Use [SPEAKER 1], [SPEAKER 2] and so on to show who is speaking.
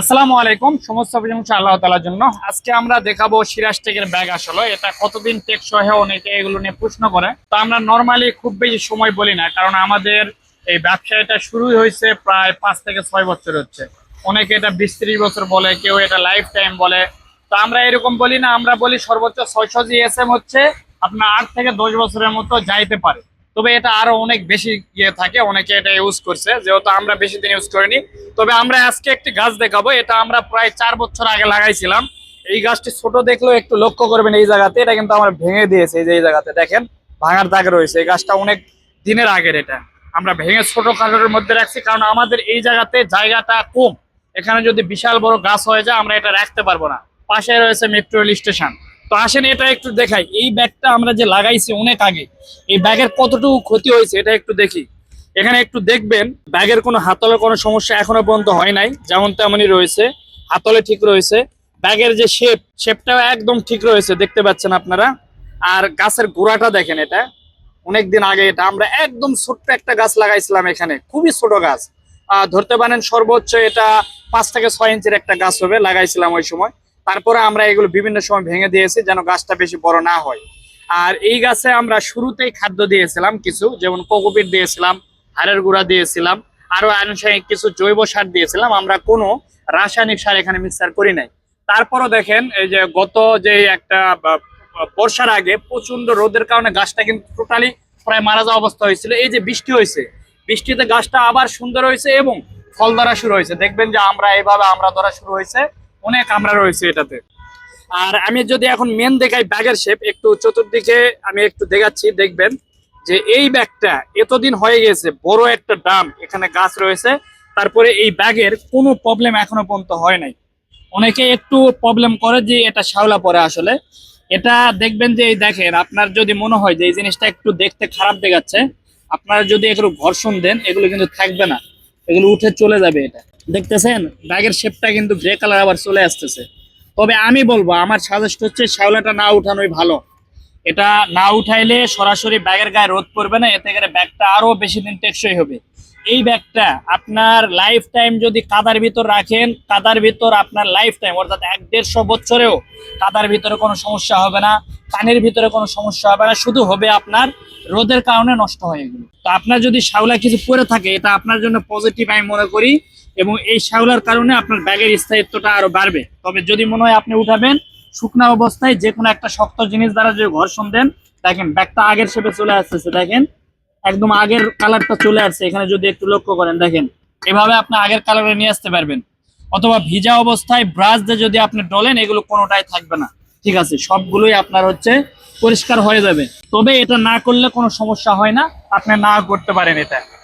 [SPEAKER 1] আসসালামু আলাইকুম। সমস্ত প্রশংসা আল্লাহ তালার জন্য। আজকে আমরা দেখাবো সিরাজ টেকের ব্যাগ আসলে। এটা কতদিন টেকসই হয়, অনেকে এগুলো নিয়ে প্রশ্ন করে। তো আমরা নর্মালি খুব বেশি সময় বলি না, কারণ আমাদের এই ব্যবসাটা শুরুই হয়েছে প্রায় পাঁচ থেকে ছয় বছর হচ্ছে। অনেকে এটা বিশ ত্রিশ বছর বলে, কেউ এটা লাইফ টাইম বলে। তো আমরা এরকম বলি না, আমরা বলি সর্বোচ্চ ছয়শো জিএসএম হচ্ছে আপনার আট থেকে দশ বছরের মতো যাইতে পারে। তবে এটা আরও অনেক বেশি ইয়ে থাকে, অনেকে এটা ইউজ করছে, যেহেতু আমরা বেশি দিন ইউজ করিনি। তবে আমরা আজকে একটি গাছ দেখাবো, এটা আমরা প্রায় চার বছর আগে লাগাইছিলাম। এই গাছটি ছোট দেখলেও একটু লক্ষ্য করবেন এই জায়গাতে, এটা কিন্তু আমরা ভেঙে দিয়েছে এই যে এই জায়গাতে, দেখেন, ভাঙার দাগ রয়েছে। এই গাছটা অনেক দিনের আগের এটা। আমরা ভেঙে ছোট কাঠের মধ্যে রাখছি, কারণ আমাদের এই জায়গাতে জায়গাটা কম। এখানে যদি বিশাল বড় গাছ হয়ে যায়, আমরা এটা রাখতে পারব না। পাশে রয়েছে মেট্রো রেল স্টেশন তো আসেন, এটা একটু দেখাই। এই ব্যাগটা আমরা যে লাগাইছি অনেক আগে, এই ব্যাগের কতটুকু ক্ষতি হয়েছে, এটা একটু দেখি। এখানে একটু দেখবেন, ব্যাগের কোনো হাতলের কোনো সমস্যা এখনও পর্যন্ত হয় নাই, যেমন তেমনই রয়েছে, হাতলে ঠিক রয়েছে। ব্যাগের যে শেপ শেপটাও একদম ঠিক রয়েছে, দেখতে পাচ্ছেন আপনারা। আর গাছের গোড়াটা দেখেন এটা। অনেক দিন আগে এটা, আমরা একদম ছোট্ট একটা গাছ লাগাইছিলাম এখানে, খুবই ছোট গাছ। ধরতে পারেন সর্বোচ্চ এটা পাঁচ থেকে ছয় ইঞ্চির একটা গাছ হবে, লাগাইছিলাম ওই সময়। তারপরে আমরা এগুলো বিভিন্ন সময় ভেঙে দিয়েছি যেন গাছটা বেশি বড় না হয়। আর এই গাছে আমরা শুরুতেই খাদ্য দিয়েছিলাম কিছু, যেমন কোকোপিট দিয়েছিলাম, হাড়ের গুঁড়া দিয়েছিলাম আরও আনুষঙ্গিক কিছু জৈব সার দিয়েছিলাম, আমরা কোনো রাসায়নিক সার এখানে মিক্সার করি নাই। তারপরও দেখেন, এই যে গত যে একটা বর্ষার আগে প্রচণ্ড রোদের কারণে গাছটা কিন্তু টোটালি প্রায় মারা যাওয়া অবস্থা হয়েছিল। এই যে বৃষ্টি হয়েছে, বৃষ্টিতে গাছটা আবার সুন্দর হয়েছে এবং ফল ধরা শুরু হয়েছে। দেখবেন যে আমরা এইভাবে আমরা ধরা শুরু হয়েছে। অনেক আমরা রয়েছে এটাতে। আর আমি যদি এখন মেন দেখাই ব্যাগের শেপ একটু চতুর্দিকে আমি একটু দেখাচ্ছি, দেখবেন যে এই ব্যাগটা এতদিন হয়ে গেছে, বড় একটা ডাম এখানে গাছ রয়েছে। তারপরে এই ব্যাগের কোনো প্রবলেম এখনও পর্যন্ত হয় নাই। অনেকে একটু প্রবলেম করে যে এটা শ্যাওলা পরে আসলে। এটা দেখবেন যে এই দেখেন, আপনার যদি মনে হয় যে এই জিনিসটা একটু দেখতে খারাপ দেখাচ্ছে, আপনারা যদি একটু ঘর্ষণ দেন, এগুলো কিন্তু থাকবে না। এগুলো উঠে চলে যাবে এটা। দেখতেছেন, ব্যাগের শেপটা কিন্তু গ্রে কালার আবার চলে আসতেছে। তবে আমি বলব, আমার সাজেস্ট হচ্ছে শ্যাওলাটা না উঠানোই ভালো। এটা না উঠাইলে সরাসরি ব্যাগের গায়ে রোদ পড়বে না, এতে করে ব্যাগটা আরও বেশি দিন টেকসই হবে। এই ব্যাগটা আপনার লাইফ টাইম যদি কাদার ভিতর রাখেন, কাদার ভিতর আপনার লাইফ টাইম অর্থাৎ এক দেড়শো বছরেও কাদার ভিতরে কোনো সমস্যা হবে না, পানির ভিতরে কোনো সমস্যা হবে না, শুধু হবে আপনার রোদের কারণে নষ্ট হয় এগুলো। তো আপনার যদি শ্যাওলা কিছু পরে থাকে, এটা আপনার জন্য পজিটিভ আমি মনে করি। এবং এই শ্যাওলার কারণে আপনার ব্যাগের স্থায়িত্বটা আরও বাড়বে। তবে যদি মনে হয় আপনি উঠাবেন, শুকনা অবস্থায় যে কোনো একটা শক্ত জিনিস দ্বারা যদি ঘর্ষণ দেন, দেখেন ব্যাগটা আগের শেপে চলে আসতেছে, দেখেন। একদম আগের কালারটা চলে আসছে, এখানে যদি একটু লক্ষ্য করেন, দেখেন। এভাবে আপনি আগের কালারে নিয়ে আসতে পারবেন। অথবা ভিজা অবস্থায় ব্রাশ দিয়ে যদি আপনি ডলেন, এগুলো কোনোটাই থাকবে না। ঠিক আছে, সবগুলোই আপনার হচ্ছে পরিষ্কার হয়ে যাবে। তবে এটা না করলে কোনো সমস্যা হয় না। আপনি না করতে পারেন এটা।